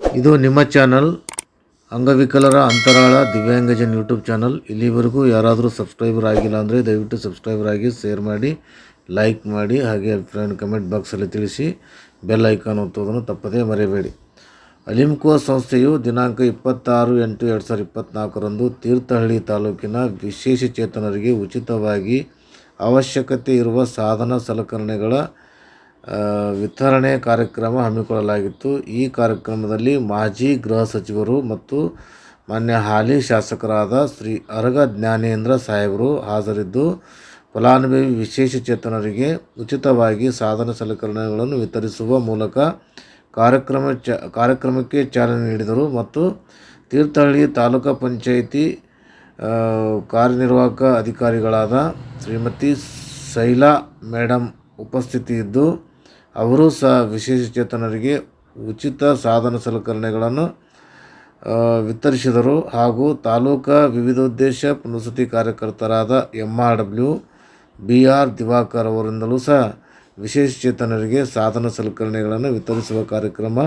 ಇದು ನಿಮ್ಮ ಚಾನಲ್ ಅಂಗವಿಕಲರ ಅಂತರಾಳ ದಿವ್ಯಾಂಗಜನ್ ಯೂಟ್ಯೂಬ್ ಚಾನಲ್. ಇಲ್ಲಿವರೆಗೂ ಯಾರಾದರೂ ಸಬ್ಸ್ಕ್ರೈಬರ್ ಆಗಿಲ್ಲ ಅಂದರೆ ದಯವಿಟ್ಟು ಸಬ್ಸ್ಕ್ರೈಬರ್ ಆಗಿ ಶೇರ್ ಮಾಡಿ, ಲೈಕ್ ಮಾಡಿ, ಹಾಗೆ ಫ್ರೆಂಡ್ ಕಮೆಂಟ್ ಬಾಕ್ಸಲ್ಲಿ ತಿಳಿಸಿ, ಬೆಲ್ ಐಕಾನ್ ಒತ್ತೋದನ್ನು ತಪ್ಪದೇ ಮರೆಯಬೇಡಿ ಅಲಿಮ್ಕೋ ಸಂಸ್ಥೆಯು ದಿನಾಂಕ ಇಪ್ಪತ್ತಾರು ಎಂಟು ಎರಡು ಸಾವಿರದ ಇಪ್ಪತ್ತ್ನಾಲ್ಕರಂದು ತೀರ್ಥಹಳ್ಳಿ ತಾಲೂಕಿನ ವಿಶೇಷಚೇತನರಿಗೆ ಉಚಿತವಾಗಿ ಅವಶ್ಯಕತೆ ಇರುವ ಸಾಧನ ಸಲಕರಣೆಗಳ ವಿತರಣೆ ಕಾರ್ಯಕ್ರಮ ಹಮ್ಮಿಕೊಳ್ಳಲಾಗಿತ್ತು. ಈ ಕಾರ್ಯಕ್ರಮದಲ್ಲಿ ಮಾಜಿ ಗೃಹ ಸಚಿವರು ಮತ್ತು ಮಾನ್ಯ ಹಾಲಿ ಶಾಸಕರಾದ ಶ್ರೀ ಅರಗ ಜ್ಞಾನೇಂದ್ರ ಸಾಹೇಬರು ಹಾಜರಿದ್ದು, ಫಲಾನುಭವಿ ವಿಶೇಷಚೇತನರಿಗೆ ಉಚಿತವಾಗಿ ಸಾಧನ ಸಲಕರಣೆಗಳನ್ನು ವಿತರಿಸುವ ಮೂಲಕ ಕಾರ್ಯಕ್ರಮ ಚ, ಕಾರ್ಯಕ್ರಮಕ್ಕೆ ಚಾಲನೆ ನೀಡಿದರು ಮತ್ತು ತೀರ್ಥಹಳ್ಳಿ ತಾಲೂಕು ಪಂಚಾಯಿತಿ ಕಾರ್ಯನಿರ್ವಾಹಕ ಅಧಿಕಾರಿಗಳಾದ ಶ್ರೀಮತಿ ಶೈಲಾ ಮೇಡಮ್ ಉಪಸ್ಥಿತಿಯಿದ್ದು ಅವರು ಸಹ ವಿಶೇಷಚೇತನರಿಗೆ ಉಚಿತ ಸಾಧನ ಸಲಕರಣೆಗಳನ್ನು ವಿತರಿಸಿದರು. ಹಾಗೂ ತಾಲೂಕಾ ವಿವಿಧೋದ್ದೇಶ ಪುನಸತಿ ಕಾರ್ಯಕರ್ತರಾದ M R W B R Diwakar ಅವರಿಂದಲೂ ಸಹ ವಿಶೇಷಚೇತನರಿಗೆ ಸಾಧನ ಸಲಕರಣೆಗಳನ್ನು ವಿತರಿಸುವ ಕಾರ್ಯಕ್ರಮ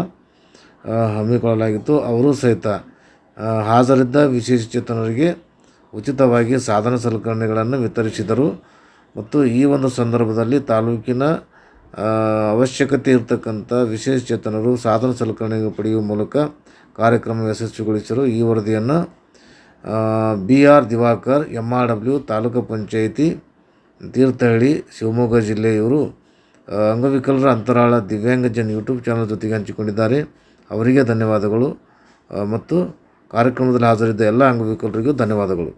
ಹಮ್ಮಿಕೊಳ್ಳಲಾಗಿತ್ತು. ಅವರೂ ಸಹಿತ ಹಾಜರಿದ್ದ ವಿಶೇಷಚೇತನರಿಗೆ ಉಚಿತವಾಗಿ ಸಾಧನ ಸಲಕರಣೆಗಳನ್ನು ವಿತರಿಸಿದರು. ಮತ್ತು ಈ ಒಂದು ಸಂದರ್ಭದಲ್ಲಿ ತಾಲೂಕಿನ ಅವಶ್ಯಕತೆ ಇರತಕ್ಕಂಥ ವಿಶೇಷಚೇತನರು ಸಾಧನ ಸಲಕರಣೆ ಪಡೆಯುವ ಮೂಲಕ ಕಾರ್ಯಕ್ರಮ ಯಶಸ್ವಿಗೊಳಿಸಲು ಈ ವರದಿಯನ್ನು B R Diwakar M R W taluk panchayat Thirthahalli, Shivamogga ಜಿಲ್ಲೆಯವರು ಅಂಗವಿಕಲರ ಅಂತರಾಳ ದಿವ್ಯಾಂಗಜನ್ ಯೂಟ್ಯೂಬ್ ಚಾನಲ್ ಜೊತೆಗೆ ಹಂಚಿಕೊಂಡಿದ್ದಾರೆ. ಅವರಿಗೆ ಧನ್ಯವಾದಗಳು. ಮತ್ತು ಕಾರ್ಯಕ್ರಮದಲ್ಲಿ ಹಾಜರಿದ್ದ ಎಲ್ಲ ಅಂಗವಿಕಲರಿಗೂ ಧನ್ಯವಾದಗಳು.